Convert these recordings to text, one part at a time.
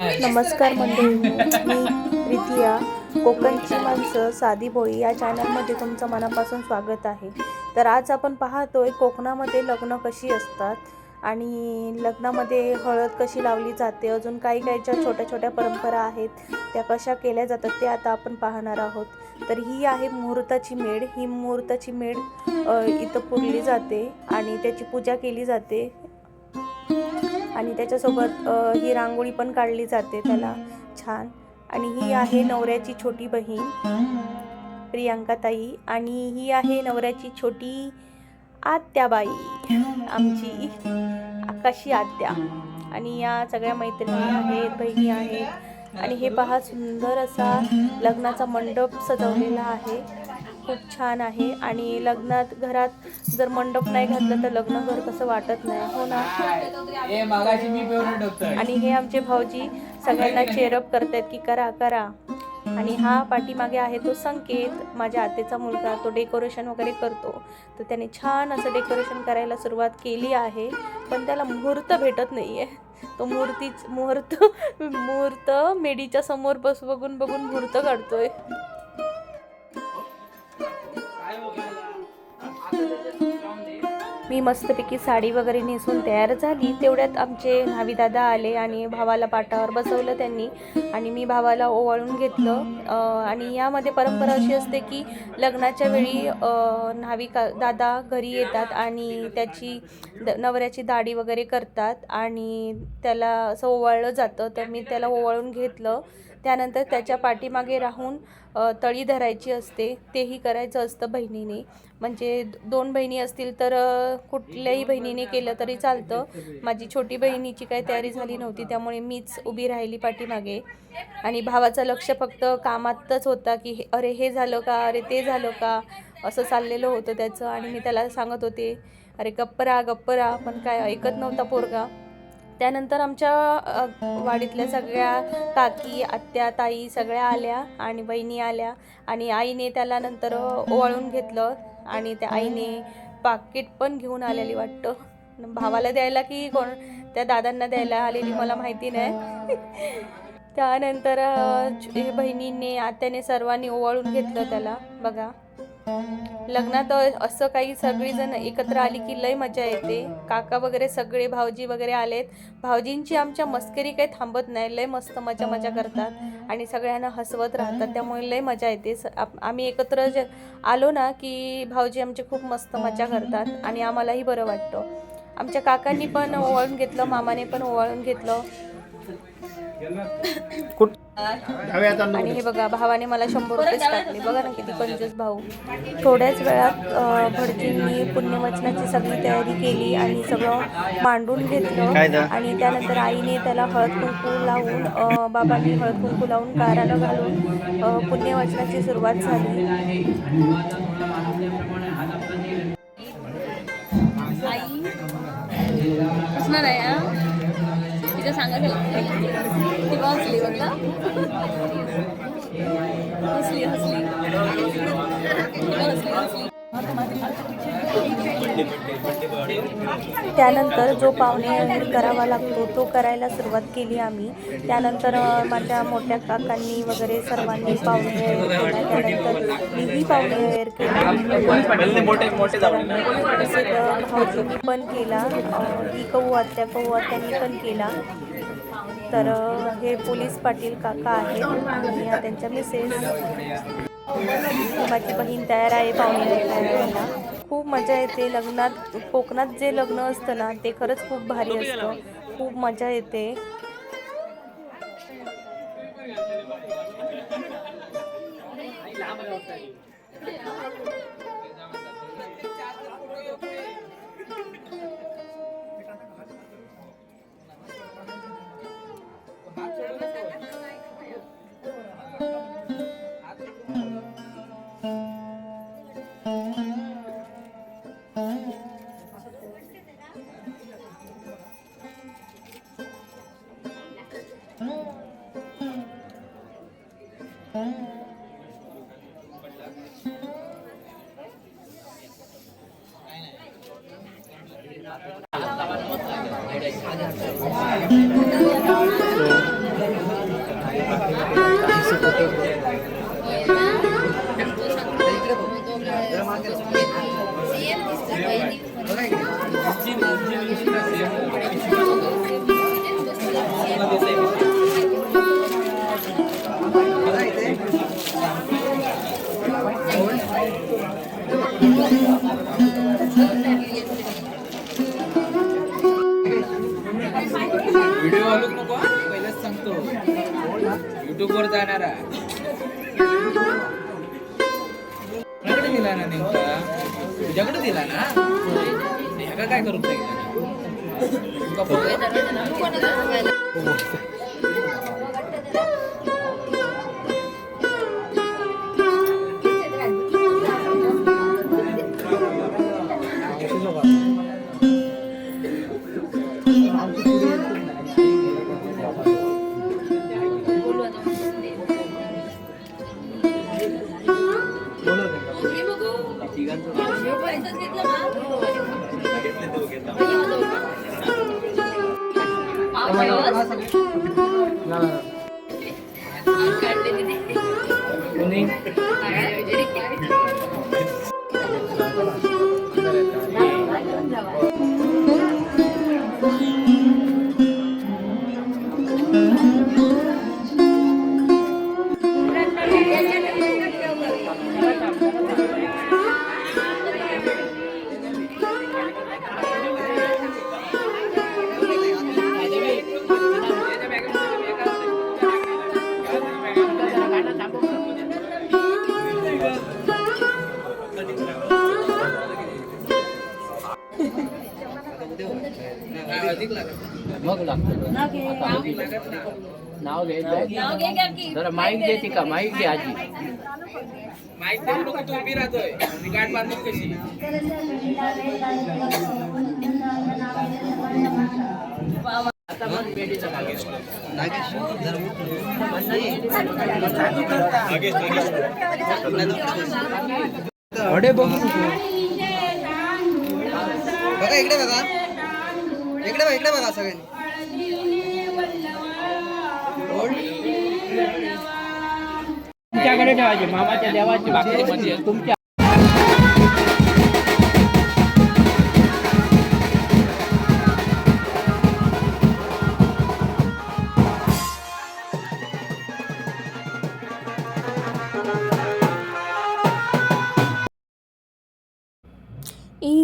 नमस्कार मंडळी मी प्रितिया. कोकणची माणसं साधी भोळी या चॅनलमध्ये तुमचं मनापासून स्वागत आहे. तर आज आपण पाहतोय कोकणामध्ये लग्न कशी असतात आणि लग्नामध्ये हळद कशी लावली जाते अजून काही काही ज्या छोट्या छोट्या परंपरा आहेत त्या कशा केल्या जातात ते आता आपण पाहणार आहोत. तर ही आहे मुहूर्ताची मेढ. ही मुहूर्ताची मेढ अ, इथं पुरली जाते आणि त्याची पूजा केली जाते. आणि त्याच्यासोबत ही रांगोळी पण काढली जाते त्याला. छान. आणि ही आहे नवऱ्याची छोटी बहीण प्रियांका ताई. आणि ही आहे नवऱ्याची छोटी आत्याबाई आमची आकाशी आत्या. आणि या सगळ्या मैत्रिणी आहेत बहिणी आहेत. आणि हे पहा सुंदर असा लग्नाचा मंडप सजवलेला आहे. खूप छान आहे आणि लग्नात घरात जर मंडप नाही घातलं तर लग्न घर कसं वाटत नाही हो ना? आणि हे आमचे भाऊजी सगळ्यांना चेअरअप करतायत की करा करा. आणि हा पाठीमागे आहे तो संकेत माझ्या आतेचा मुलगा तो डेकोरेशन वगैरे करतो. तर त्याने छान असं डेकोरेशन करायला सुरुवात केली आहे पण त्याला मुहूर्त भेटत नाही आहे तो मूर्तीच मुहूर्त मुहूर्त मेडीच्या समोर बस बघून बघून मुहूर्त काढतोय. मी मस्तपैकी साडी वगैरे नेसून तयार झाली. तेवढ्यात आमचे न्हावीदादा आले आणि भावाला पाटावर बसवलं त्यांनी आणि मी भावाला ओवाळून घेतलं. आणि यामध्ये परंपरा अशी असते की लग्नाच्या वेळी न्हावी का दादा घरी येतात आणि त्याची द नवऱ्याची दाढी वगैरे करतात आणि त्याला असं ओवाळलं जातं. तर मी त्याला ओवाळून घेतलं. त्यानंतर त्याच्या पाठीमागे राहून तळी धरायची असते तेही करायचं असतं बहिणीने. म्हणजे दोन बहिणी असतील तर कुठल्याही बहिणीने केलं तरी चालतं. माझी छोटी बहिणीची काही तयारी झाली नव्हती त्यामुळे मीच उभी राहिली पाठीमागे. आणि भावाचं लक्ष फक्त कामातच होता की हे- अरे हे झालं का? अरे ते झालं का? असं चाललेलं होतं त्याचं. आणि मी त्याला सांगत होते अरे गप्प राहा गप्प राहा. पण काय ऐकत नव्हता पोरगा. त्यानंतर आमच्या वाडीतल्या सगळ्या काकी आत्या ताई सगळ्या आल्या आणि बहिणी आल्या आणि आईने त्याला नंतर ओवाळून घेतलं आणि त्या आईने पाकिट पण घेऊन आलेली वाटतं. भावाला द्यायला की कोण? त्या दादांना द्यायला आलेली मला माहिती नाही. त्यानंतर बहिणीने बहिणींनी आत्याने सर्वांनी ओवाळून घेतलं त्याला बघा. लग्नात असं काही सगळीजण एकत्र आली की लय मजा येते. काका वगैरे सगळे भाऊजी वगैरे आलेत. भाऊजींची आमच्या मस्करी काही थांबत नाही. लय मस्त मजा मजा करतात आणि सगळ्यांना हसवत राहतात. त्यामुळे लय मजा येते. स- आम्ही एकत्र जे आलो ना की भाऊजी आमचे खूप मस्त मजा करतात आणि आम्हालाही बरं वाटतं. आमच्या काकांनी पण ओवाळून घेतलं मामाने पण ओवाळून घेतलं. आणि हे बघा भावाने मला शंभर रुपयेच टाकले. बघा ना किती कंजूस भाऊ. थोड्याच वेळात भटजींनी पुण्यवचनाची सगळी तयारी केली आणि सगळं मांडून घेतलं. आणि त्यानंतर आईने त्याला हळद कुंकू लावून बाबांनी हळद कुंकू लावून कारानं घालून अ, पुण्यवचनाची सुरुवात झाली. असणार तिला हा? तिच्या ती बसली बघ हसली हसली. हसली हसली. त्यानंतर जो पाहुणे करावा लागतो तो करायला सुरुवात केली आम्ही. त्यानंतर माझ्या मोठ्या काकांनी वगैरे सर्वांनी पाहुणे केला. त्यानंतर मीही पाहुणे केला. मोठे भाऊजींनी पण केला. अ, ही कहू आत्या कहू आत्यांनी पण केला. तर हे पोलीस पाटील काका आहेत. आणि त्यांच्या मिसेस माझी बहीण तयार आहे पाहुणे हो खूप मजा येते लग्नात कोकणात जे लग्न असतं ना ते खरंच खूप भारी असतं. खूप मजा येते. जाणारा. कोणाकडे दिला ना नेमका? तुझ्याकडे दिला ना? ह्याला काय करू सांगितलं लागत मग लागतं नाव घ्यायचं जरा माईक दे ती का. माईक दे आजी. माहिती देऊ नको तू उभी राहतोय. गाठ बांधून कशी? आता मग पेढीचं मागे. अडे बघू बघा इकडे बघा. इकडे बघा इकडे बघा सगळ्यांनी तुमच्याकडे ठेवायचे मामाच्या देवाची तुमच्या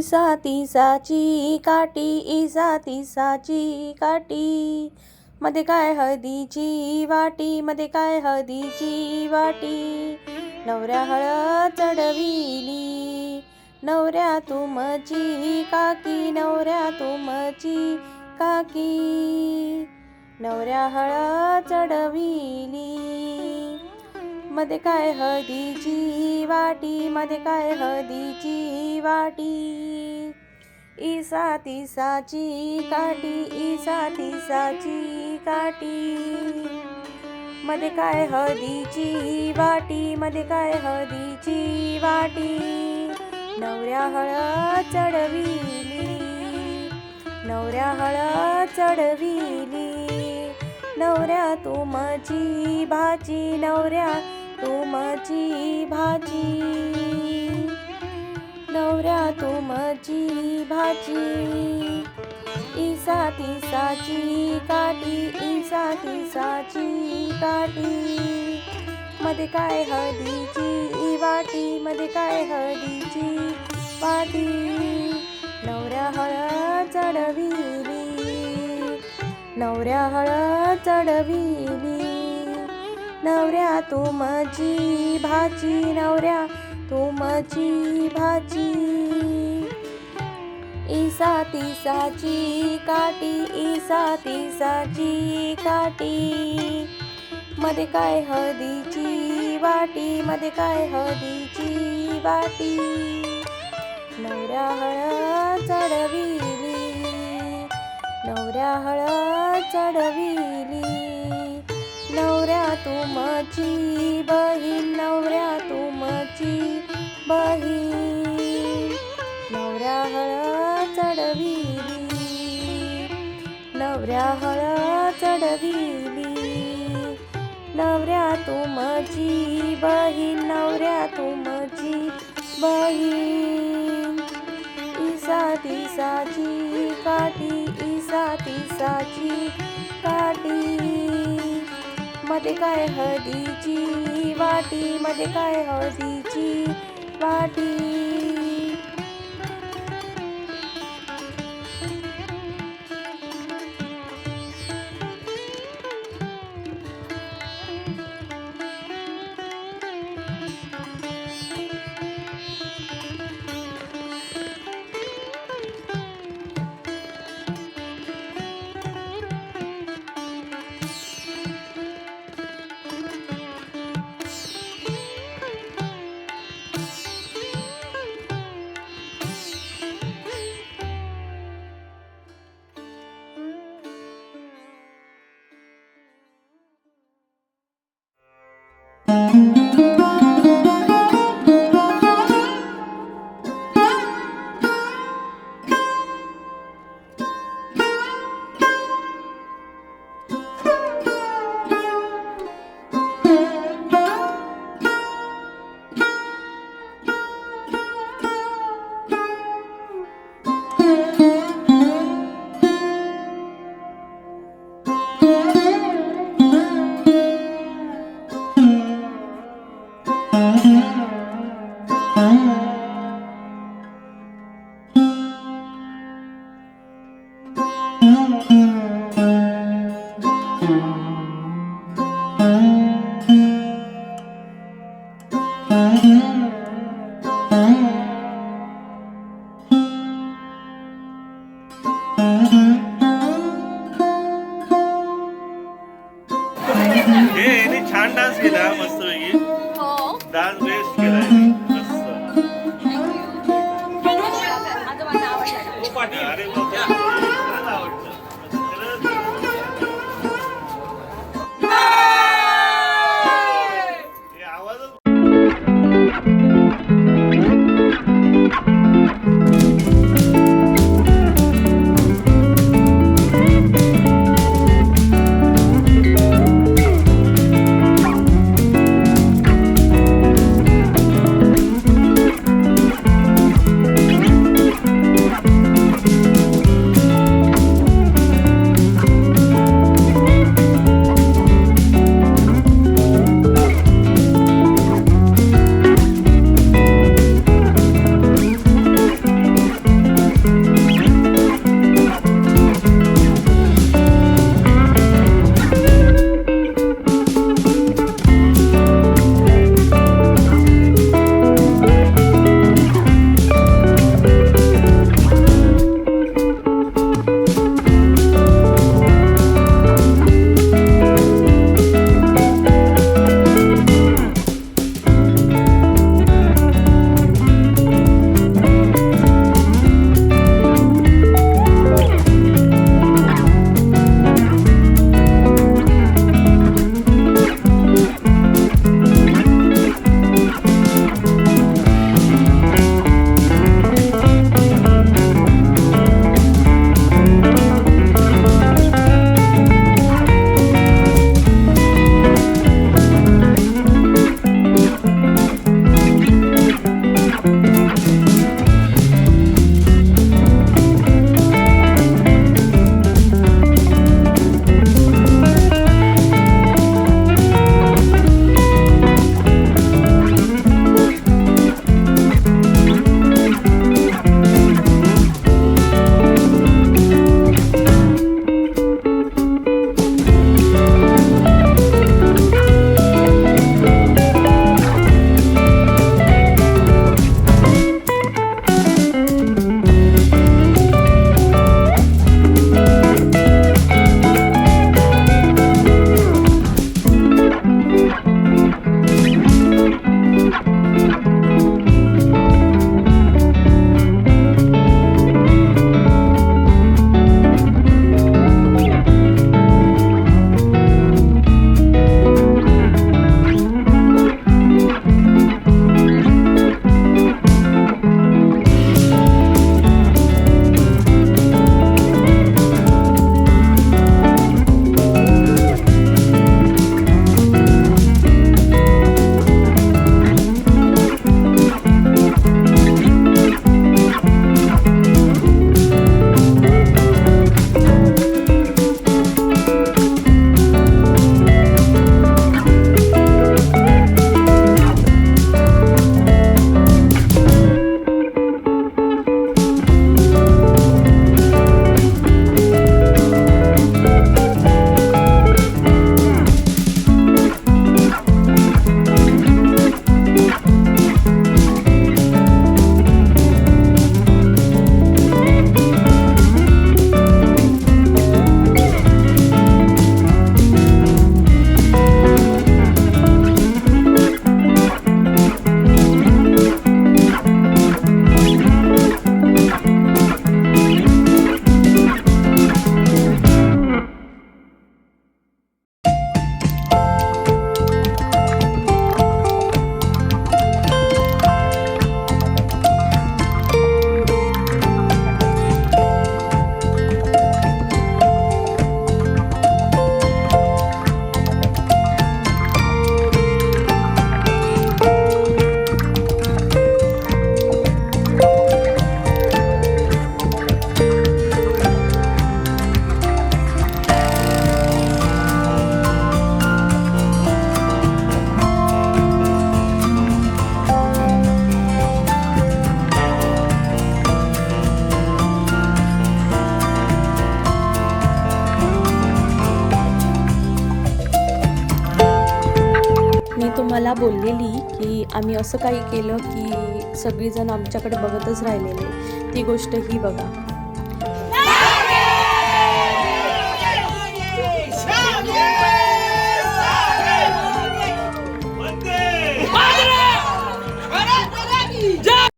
इसा तिसाची काटी इसा तिसाची काटी मध्ये काय हळदीची वाटी मध्ये काय हळदीची वाटी. नवऱ्या हळद चढविली नवऱ्या तुमची काकी नवऱ्या तुमची काकी. नवऱ्या हळद चढविली. मध्ये काय हळदीची वाटी? मध्ये काय हळदीची वाटी? ईसा तिसाची काठी ईसा तिसाची काठी. मध्ये काय हळदीची वाटी? मध्ये काय हळदीची वाटी? नवऱ्या हळद चढविली. नवऱ्या हळद चढविली. नवऱ्या तुमची भाची. नवऱ्या तुमची भाजी. नवऱ्या तुमची भाजी. ईसा तिसाची काठी ईसा तिसाची काठी. मध्ये काय हळदीची वाटी मध्ये काय हळदीची वाटी. नवऱ्या हळद चढविली. नवऱ्या हळद चढविली. नवऱ्या तुमची भाची नवऱ्या तुमची भाची. ईसा तिसाची काटी ईसा तिसाची काटी मध्ये काय हळदीची वाटी मध्ये काय हळदीची वाटी. नवऱ्या हळद चढविली नवऱ्या हळद चढविली. तुमची बहीण नवऱ्या तुमची बहीण. नवऱ्या हळद चढविली. नवऱ्या हळद चढविली. नवऱ्या तुमची बहीण नवऱ्या तुमची बहीण. ईसा तिसाची काठी ईसा तिसाची काठी. मध्ये काय हळदीची वाटी मध्ये काय हळदीची वाटी? बोललेली की आम्ही असं काही केलं की सगळीजण आमच्याकडे बघतच राहिलेले. ती गोष्ट ही बघा.